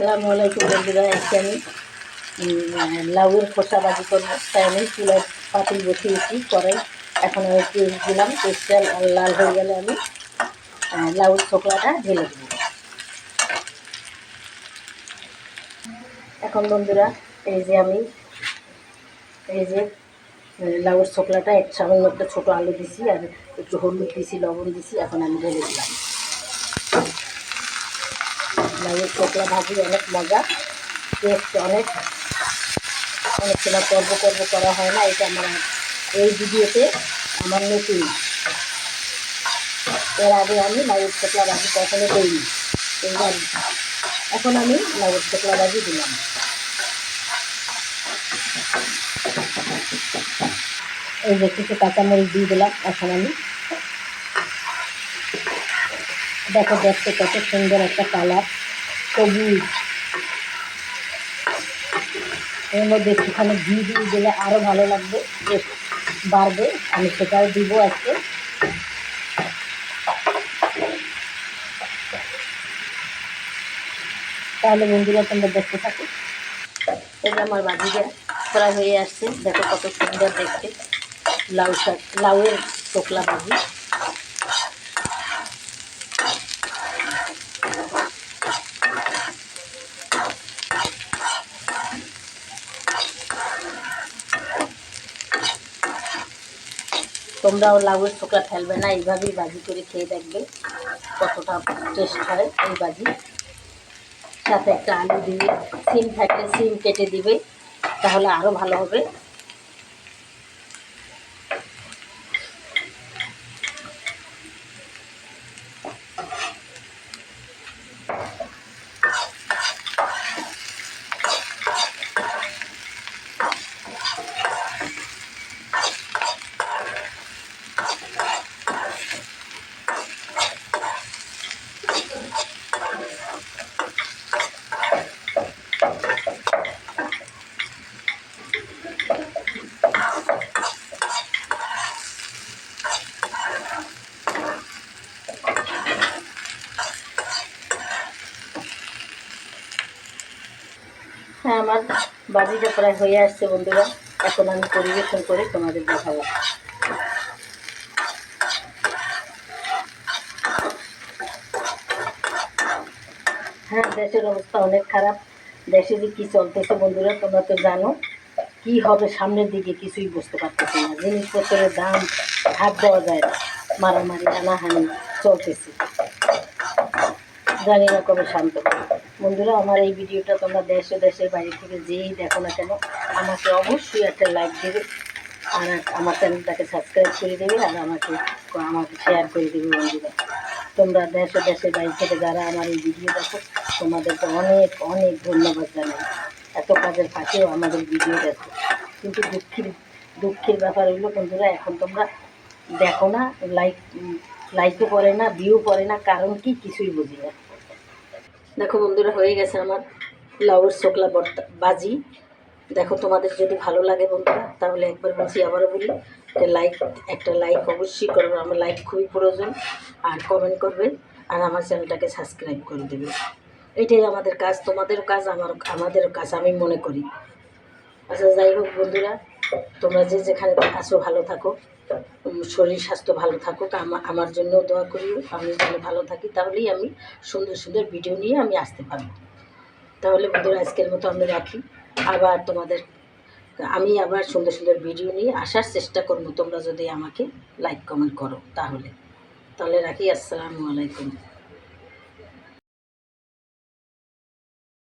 আসসালামু আলাইকুম বন্ধুরা, আজকে আমি লাউয়ের খোসা ভাজি করব। তাই আমি চুলার পাতিল বসিয়েছি কড়াই এখন আমি পেস্ট দিলাম পেস্টটা লাল হয়ে গেলে আমি লাউয়ের ছোকলাটা ঢেলে দেবো। এখন বন্ধুরা, এই যে আমি, এই যে লাউয়ের ছোকলাটা, এক সামান্য একটা ছোটো আলু দিছি, আর একটু হলুদ দিছি, লবণ দিছি, এখন আমি ঢেলে দিলাম। লাউয়ের চোখলা ভাজি অনেক মজা। টেস্ট অনেক। অনেক সময় পর্ব পর্ব করা হয় না, এটা আমার এই ভিডিওতে আমার নতুন। এর আগে আমি লাউয়ের চোখলা ভাজি কখনো করিনি। এইবার এখন আমি লাউয়ের চোখলা ভাজি দিলাম। এই যে কিছু কাঁচামরিচ দিয়ে দিলাম, এখন আমি দেখো দেখতে কত সুন্দর একটা কালার সবুজ এর মধ্যে একটুখানি ঘি দিয়ে দিলে আরও ভালো লাগবে বাড়বে। আমি সেটাও দিব আজকে। তাহলে বন্ধুরা, তোমরা দেখতে থাকো। যে আমার বাজিটা প্রায় হয়ে আসছে। দেখো কত সুন্দর দেখতে। লাউ শাক, লাউয়ের চোকলা ভাজি তোমরাও লাউয়ের ছোকরা ফেলবে না, এইভাবেই বাজি করে খেয়ে দেখবে কতটা টেস্ট হয় এই বাজি। সাথে একটা আলু দিবে সিম থাকলে সিম কেটে দিবে, তাহলে আরও ভালো হবে। হ্যাঁ আমার বাজিটা প্রায় হয়ে আসছে বন্ধুরা। এখন আমি পরিবেশন করে তোমাদের দেখাবো। হ্যাঁ দেশের অবস্থা অনেক খারাপ। দেশে যে কী চলতেছে বন্ধুরা, তোমরা তো জানো। কি হবে সামনের দিকে কিছুই বুঝতে পারতেছি না। জিনিসপত্রের দাম হাত দেওয়া যায় না। মারামারি, হানাহানি চলতেছে। জানি না কবে শান্ত। বন্ধুরা, আমার এই ভিডিওটা তোমরা দেশে দেশের বাইরে থেকে যেই দেখো না কেন, আমাকে অবশ্যই একটা লাইক দেবে আর আমার চ্যানেলটাকে সাবস্ক্রাইব করে দেবে আর আমাকে আমাকে শেয়ার করে দেবে বন্ধুরা। তোমরা দেশে দেশের বাইরে থেকে যারা আমার এই ভিডিও দেখো, তোমাদেরকে অনেক অনেক ধন্যবাদ জানাই। এত কাজের ফাঁকেও আমাদের ভিডিও দেখো। কিন্তু দুঃখের দুঃখের ব্যাপার হইল বন্ধুরা, এখন তোমরা দেখো না লাইক লাইকও করে না ভিউ করে না, কারণ কি? কিছুই বুঝি না। দেখো বন্ধুরা, হয়ে গেছে আমার লাউয়ের শোকলা বর্তা, বাজি। দেখো তোমাদের যদি ভালো লাগে বন্ধুরা, তাহলে একবার বলছি, আবারও বলি, একটা লাইক একটা লাইক অবশ্যই করবে। আমার লাইক খুবই প্রয়োজন, আর কমেন্ট করবে, আর আমার চ্যানেলটাকে সাবস্ক্রাইব করে দেবে। এটাই আমাদের কাজ, তোমাদেরও কাজ আমার আমাদেরও কাজ, আমি মনে করি। আচ্ছা যাই হোক বন্ধুরা, তোমরা যে যেখানে আছো, ভালো থাকো। শরীর, স্বাস্থ্য ভালো থাকুক। আমা- আমার জন্য দোয়া করি, আমি যেন ভালো থাকি, তাহলেই আমি সুন্দর সুন্দর ভিডিও নিয়ে আমি আসতে পারব। তাহলে বন্ধুরা, আজকের মতো আমি রাখি। আবার তোমাদের, আমি আবার সুন্দর সুন্দর ভিডিও নিয়ে আসার চেষ্টা করব। তোমরা যদি আমাকে লাইক কমেন্ট করো, তাহলে। তাহলে রাখি। আসসালামু আলাইকুম।